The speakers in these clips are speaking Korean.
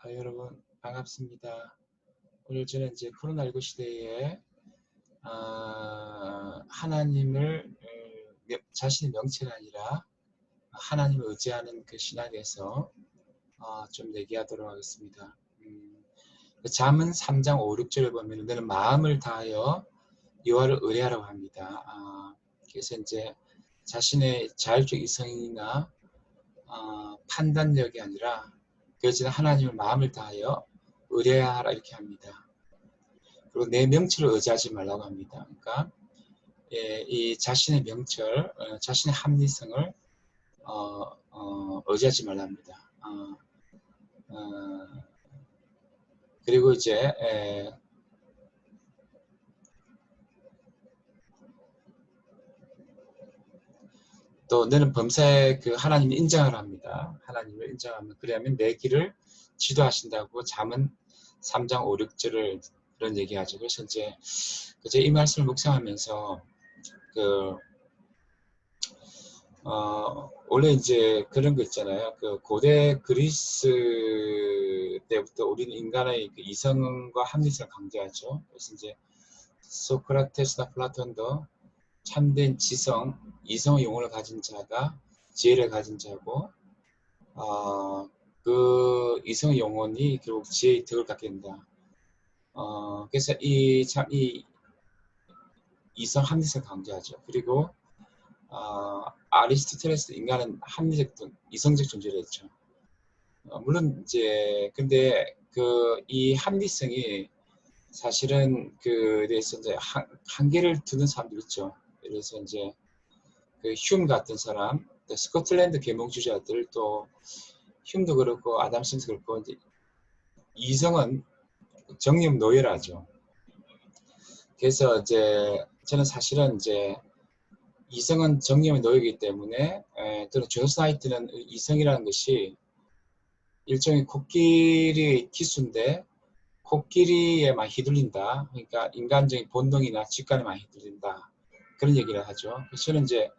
아, 여러분 반갑습니다. 오늘 저는 이제 코로나19 시대에 아, 하나님을 어, 명- 자신의 명체가 아니라 하나님을 의지하는 그 신학에서 어, 좀 얘기하도록 하겠습니다. 음, 그 잠언 3장 5, 6절을 보면 너는 마음을 다하여 여호와를 의뢰하라고 합니다. 아, 그래서 이제 자신의 자율적 이성이나 어, 판단력이 아니라 그렇지만 하나님을 마음을 다하여 의뢰하라 이렇게 합니다. 그리고 내 명철을 의지하지 말라고 합니다. 그러니까 예, 이 자신의 명철, 어, 자신의 합리성을 어, 어, 의지하지 말라 합니다. 어, 어, 그리고 이제 에, 또 너는 범사에 그 하나님을 인정을 합니다. 하나님을 인정하면 그래야면 내 길을 지도하신다고 잠은 3장 5, 6절을 그런 얘기하죠. 그래서 이제 그제 이 말씀을 묵상하면서 그 어, 원래 이제 그런 거 있잖아요. 그 고대 그리스 때부터 우리는 인간의 그 이성과 합리성을 강조하죠. 그래서 이제 소크라테스나 플라톤도 참된 지성, 이성의 용어를 가진 자가 지혜를 가진 자고, 어, 그 이성의 영혼이 결국 지혜의 덕을 갖게 된다. 어, 그래서 이, 참, 이 이성 합리성 강조하죠. 그리고 어, 아리스토텔레스 인간은 합리적, 이성적 존재를 했죠. 어, 물론 이제 근데 그 이 합리성이 사실은 그 대해서 이제 한, 한계를 두는 사람들 있죠. 그래서 이제 그 흉 같은 사람, 또 스코틀랜드 계몽주자들 또 흉도 그렇고 아담 스미스 그렇고 이제 이성은 정념 노예라죠. 그래서 이제 저는 사실은 이제 이성은 정념의 노예이기 때문에 에, 또는 존스 나이트는 이성이라는 것이 일종의 코끼리 기수인데 코끼리에 많이 휘둘린다. 그러니까 인간적인 본능이나 직관에 많이 휘둘린다. 그런 얘기를 하죠. 그래서 저는 이제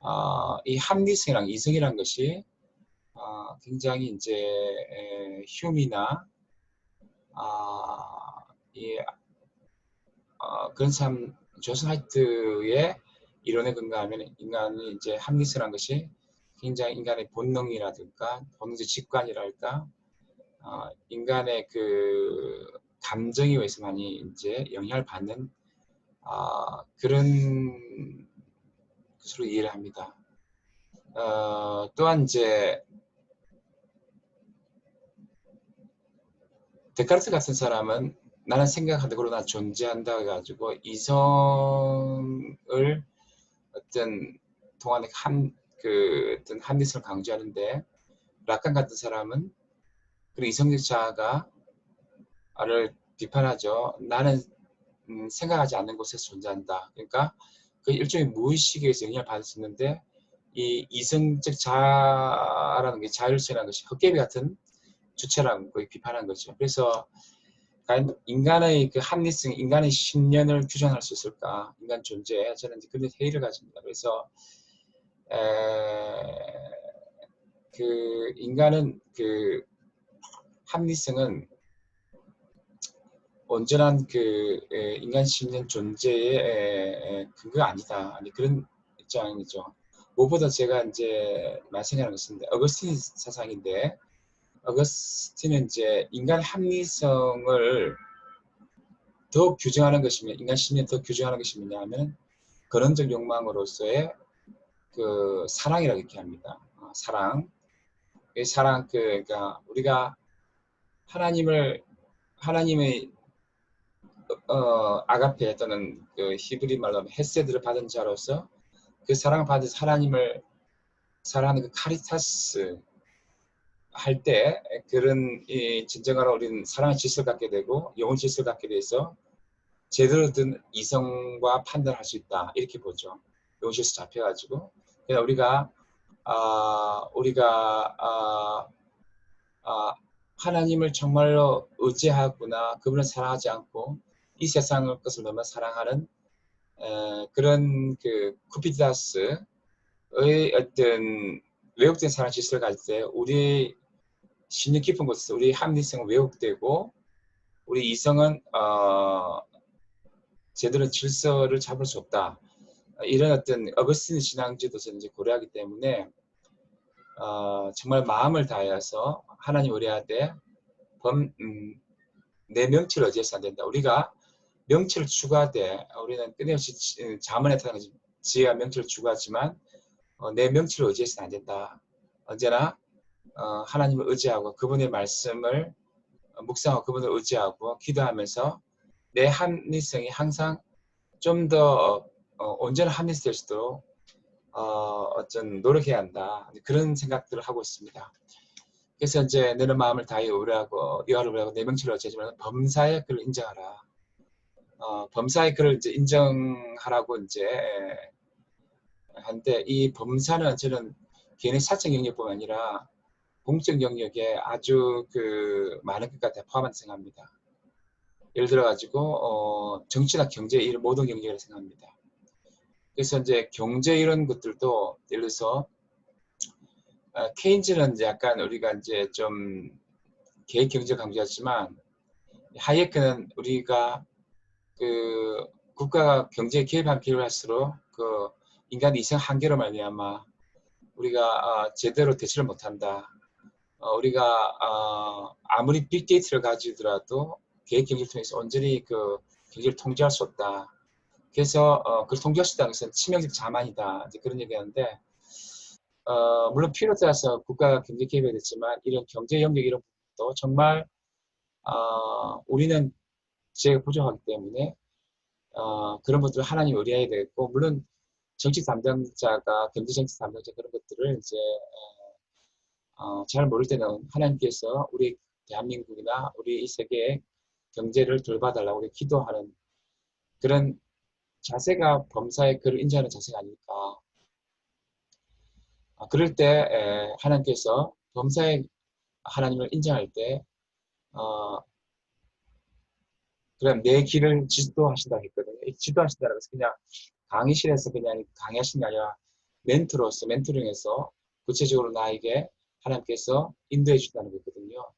어, 이 합리성이랑 이성이라는 것이 어, 굉장히 이제 에, 휴미나 아, 이, 어, 그런 사람 조스 하이트의 이론에 근거하면 인간이 이제 합리성이라는 것이 굉장히 인간의 본능이라든가 본능적 직관이랄까? 어, 인간의 그 감정에 의해서 많이 이제 영향을 받는 어, 그런 것으로 이해를 합니다. 어, 또한 이제 데카르트 같은 사람은 나는 생각하대로 난 존재한다 해가지고 이성을 어떤 동안에 한그 어떤 합리성을 강조하는데 라칸 같은 사람은 그런 이성적 자아를 비판하죠. 나는 음, 생각하지 않는 곳에서 존재한다. 그러니까 그 일종의 무의식에서 영향을 있는데 이 이성적 자아라는 게 자율성이라는 것이 헛개비 같은 주체라는 걸 비판한 거죠. 그래서 인간의 그 합리성, 인간의 신념을 규정할 수 있을까? 인간 존재 저는 그런 회의를 가집니다. 그래서 에, 그 인간은 그 합리성은 온전한 그 에, 인간 신념 존재의 에, 근거가 아니다. 아니 그런 입장이죠. 무엇보다 제가 이제 말씀하는 것은 어거스틴 사상인데 어거스틴은 이제 인간 합리성을 더 규정하는 것이면 인간 신념 더 규정하는 것이 뭐냐면 근원적 욕망으로서의 그 사랑이라고 이렇게 합니다. 어, 사랑. 이 사랑 그 그러니까 우리가 하나님을 하나님의 어, 아가페 또는 그 히브리 말로 하면 헤세드를 받은 자로서 그 사랑을 받은 하나님을 사랑하는 그 카리타스 할 때 그런 이 진정한 우리는 사랑의 질서를 갖게 되고 영혼 질서를 갖게 돼서 제대로 된 이성과 판단할 수 있다 이렇게 보죠. 영혼 질서 잡혀가지고 그냥 우리가 아 우리가 아, 아 하나님을 정말로 의지하구나 그분을 사랑하지 않고 이 세상의 것을 너무 사랑하는 에, 그런 그 쿠피다스의 어떤 외국된 사랑 질서를 가질 때 우리 신유 깊은 곳에서 우리 합리성은 왜곡되고 우리 이성은 어, 제대로 질서를 잡을 수 없다. 이런 어떤 어거스틴 신앙지도 저는 이제 고려하기 때문에 어, 정말 마음을 다해서 하나님 의뢰하되 범, 음, 내 명치를 의지해서 안 된다. 우리가 명치를 추구하되 우리는 끊임없이 지- 자문에 타는 지혜와 명치를 추구하지만 어, 내 명치를 의지해서는 안 된다. 언제나 어, 하나님을 의지하고 그분의 말씀을 어, 묵상하고 그분을 의지하고 기도하면서 내 합리성이 항상 좀더 어, 온전한 합리성 될수 있도록 어, 어떤 노력해야 한다. 그런 생각들을 하고 있습니다. 그래서 이제 너는 마음을 다해 의뢰하고 여호와를 의뢰하고 내 명치를 어찌하지만 범사의 그를 인정하라. 어, 그를 이제 인정하라고 이제 한데 이 범사는 저는 개인의 사적 영역뿐만 아니라 공적 영역에 아주 그 많은 다 포함한 생각합니다. 예를 들어 가지고 어, 정치나 경제 이런 모든 영역을 생각합니다. 그래서 이제 경제 이런 것들도 예를 들어서 어, 케인즈는 이제 약간 우리가 이제 좀 계획 경제 강조하지만 하이에크는 우리가 그 국가가 경제에 개입한 기회를 할수록 그 인간 이생 한계로 말미암아 우리가 어, 제대로 대처를 못한다. 어, 우리가 어, 아무리 빅데이터를 가지더라도 계획 경제를 통해서 온전히 그 경제를 통제할 수 없다. 그래서 어, 그걸 통제할 수 있다는 것은 치명적 자만이다. 이제 그런 얘기하는데 어, 물론 필요에 따라서 국가가 경제 개입이 됐지만 이런 경제 영역 이런 부분도 정말 어, 우리는 지혜가 부족하기 때문에 어, 그런 것들을 하나님 의뢰해야 되겠고 물론 정치 담당자가 경제 정치 담당자 그런 것들을 이제 어, 잘 모를 때는 하나님께서 우리 대한민국이나 우리 이 세계의 경제를 돌봐달라고 우리 기도하는 그런 자세가 범사의 그를 인정하는 자세가 아닐까. 아, 그럴 때 에, 하나님께서 범사의 하나님을 인정할 때 어, 그럼 내 길을 지도하신다 했거든요. 이 지도하신다는 것은 그냥 강의실에서 그냥 강의하신 게 아니라 멘토로서 멘토링해서 구체적으로 나에게 하나님께서 인도해 주신다는 거거든요.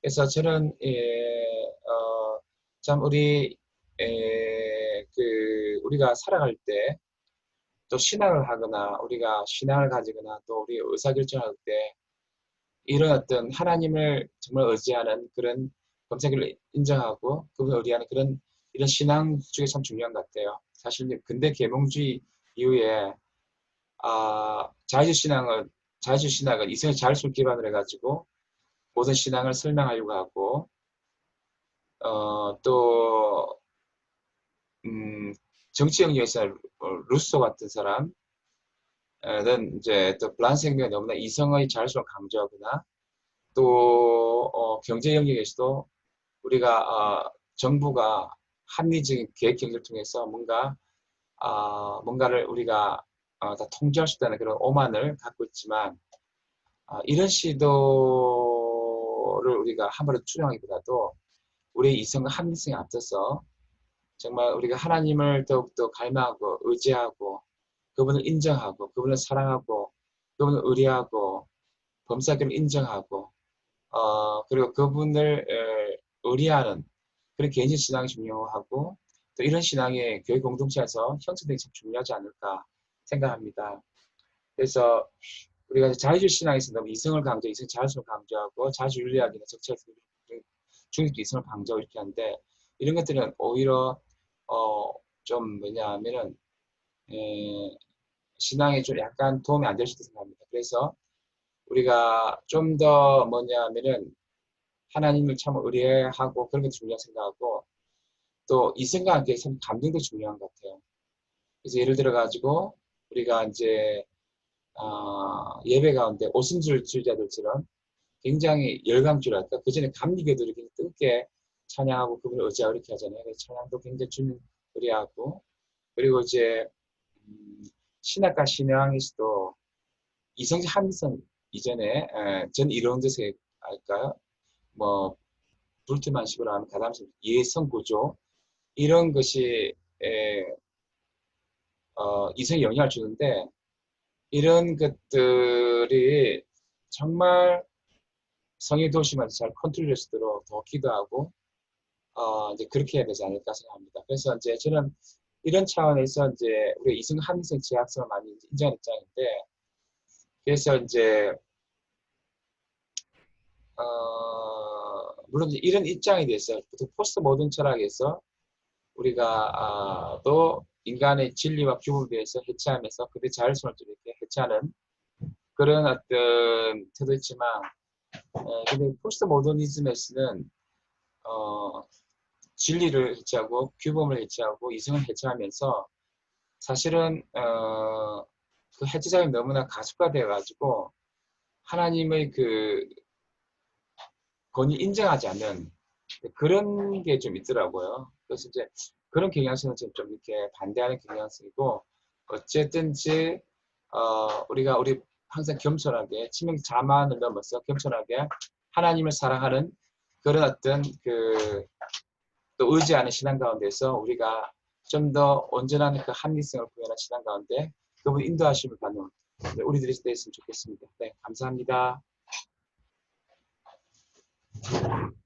그래서 저는 예, 어, 참 우리 에, 그 우리가 살아갈 때 또 신앙을 하거나 우리가 신앙을 가지거나 또 우리 의사결정할 때 이런 어떤 하나님을 정말 의지하는 그런 검색을 인정하고 그분을 의리하는 그런 이런 신앙 중에 참 중요한 것 같아요. 사실 근대 계몽주의 이후에 아, 자유주의 신앙은 자유주의 신학은 이성의 자율성을 기반으로 해가지고 모든 신앙을 설명하려고 하고 어, 또 음, 정치 영역에서 루소 같은 사람은 이제 또 블란생명이 너무나 이성의 자율성을 강조하거나 또 어, 경제 영역에서도 우리가 어, 정부가 합리적인 계획 경제를 통해서 뭔가 어, 뭔가를 우리가 어, 다 통제할 수 있다는 그런 오만을 갖고 있지만 어, 이런 시도를 우리가 함부로 추정하기보다도 우리의 이성과 합리성에 앞서서 정말 우리가 하나님을 더욱더 갈망하고 의지하고 그분을 인정하고 그분을 사랑하고 그분을 의리하고 범사교를 인정하고 어, 그리고 그분을 에, 의리하는 그런 개인적 신앙이 중요하고 또 이런 신앙이 교회 공동체에서 형성되기 참 중요하지 않을까 생각합니다. 그래서 우리가 자유주의 신앙에서 너무 이성을 강조, 이성 자율성을 강조하고 자주윤리학이나 적체적 중립도 이성을 강조하고 이렇게 하는데 이런 것들은 오히려 어, 좀 뭐냐면은 에, 신앙에 좀 약간 도움이 안 될 수도 생각합니다. 그래서 우리가 좀 더 뭐냐면은 하나님을 참 의뢰하고 그런 게 중요한 생각하고 또 이 생각과 함께 참 감정도 중요한 것 같아요. 그래서 예를 들어 가지고 우리가 이제 어, 예배 가운데 오순절 주자들처럼 굉장히 열광주랄까 그 전에 감리교들이 굉장히 뜨겁게 찬양하고 그분을 의지하고 이렇게 하잖아요. 찬양도 굉장히 주는 의뢰하고 그리고 이제 음, 신학과 신앙에서도 이성적 합리성 이전에 에, 전 이론에서 할까요? 뭐 불트만식으로 하면 가담식 예성 구조 이런 것이 에, 어, 이성에 영향을 주는데 이런 것들이 정말 성의 도시만 잘 컨트롤할 수 있도록 더 기도하고 어, 이제 그렇게 해야 되지 않을까 생각합니다. 그래서 이제 저는 이런 차원에서 이제 우리 이승 한생 제약성을 많이 인정하는 입장인데 그래서 이제 어, 물론 이런 입장에 대해서 보통 포스트 모던 철학에서 우리가 아, 또 인간의 진리와 규범에 대해서 해체하면서 그들의 자율성을 좀 이렇게 해체하는 그런 어떤 태도였지만 어, 근데 포스트 모더니즘에서는 어, 진리를 해체하고 규범을 해체하고 이성을 해체하면서 사실은 어, 그 해체 작업이 너무나 가속화되어 가지고 하나님의 그 권위 인정하지 않는 그런 게 좀 있더라고요. 그래서 이제 그런 경향성은 좀, 좀 이렇게 반대하는 경향성이고 어쨌든지 어, 우리가 우리 항상 겸손하게 치명 자만을 넘어서 겸손하게 하나님을 사랑하는 그런 어떤 그 또 의지하는 신앙 가운데서 우리가 좀 더 온전한 그 합리성을 구현한 신앙 가운데 그분 인도하심을 받는 우리들이 됐으면 좋겠습니다. 네, 감사합니다. Thank you.